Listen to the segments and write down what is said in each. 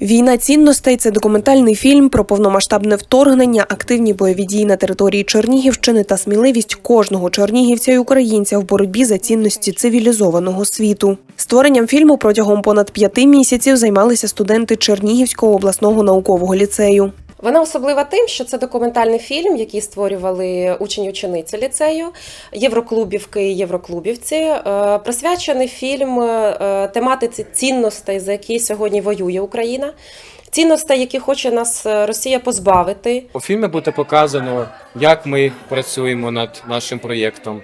Війна цінностей це документальний фільм про повномасштабне вторгнення, активні бойові дії на території Чернігівщини та сміливість кожного чернігівця і українця в боротьбі за цінності цивілізованого світу. Створенням фільму протягом понад п'яти місяців займалися студенти Чернігівського обласного наукового ліцею. Вона особлива тим, що це документальний фільм, який створювали учні учениці ліцею, євроклубівки і євроклубівці. Е, Присвячений фільм е, тематиці цінностей, за які сьогодні воює Україна. Цінностей, які хоче нас е, Росія позбавити. У фільмі буде показано, як ми працюємо над нашим проєктом.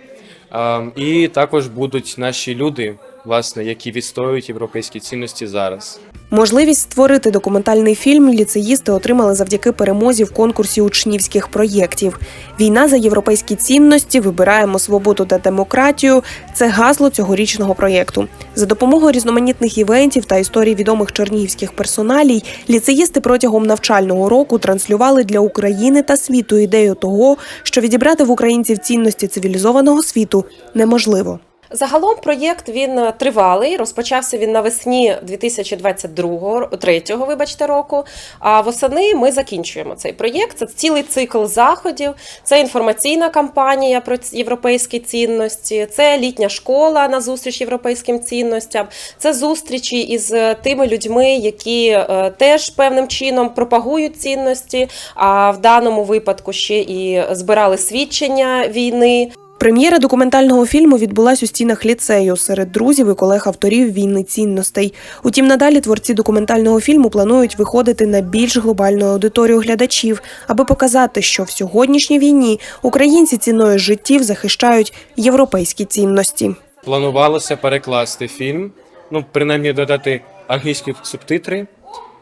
Ем, І також будуть наші люди, власне, які відстоюють європейські цінності зараз. Можливість створити документальний фільм ліцеїсти отримали завдяки перемозі в конкурсі учнівських проєктів. Війна за європейські цінності, вибираємо свободу та демократію. Це гасло цьогорічного проєкту. За допомогою різноманітних івентів та історій відомих чернігівських персоналій, ліцеїсти протягом навчального року транслювали для України та світу ідею того, що відібрати в українців цінності цивілізованого світу неможливо. Загалом проєкт він е, тривалий. Розпочався він навесні 2022 третього, вибачте, року. А восени ми закінчуємо цей проєкт. Це цілий цикл заходів. Це інформаційна кампанія про європейські цінності, це літня школа на зустріч європейським цінностям. Це зустрічі із е, тими людьми, які е, теж певним чином пропагують цінності. А в даному випадку ще і збирали свідчення війни. Прем'єра документального фільму відбулась у стінах ліцею серед друзів і колег авторів війни цінностей. Утім, надалі творці документального фільму планують виходити на більш глобальну аудиторію глядачів, аби показати, що в сьогоднішній війні українці ціною життів захищають європейські цінності. Планувалося перекласти фільм, ну, принаймні додати англійські субтитри.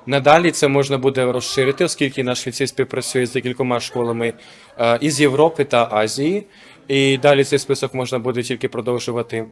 Надалі це можна буде розширити, оскільки наш ліцей співпрацює з декількома школами е, із Європи та Азії. І далі цей список можна буде тільки продовжувати.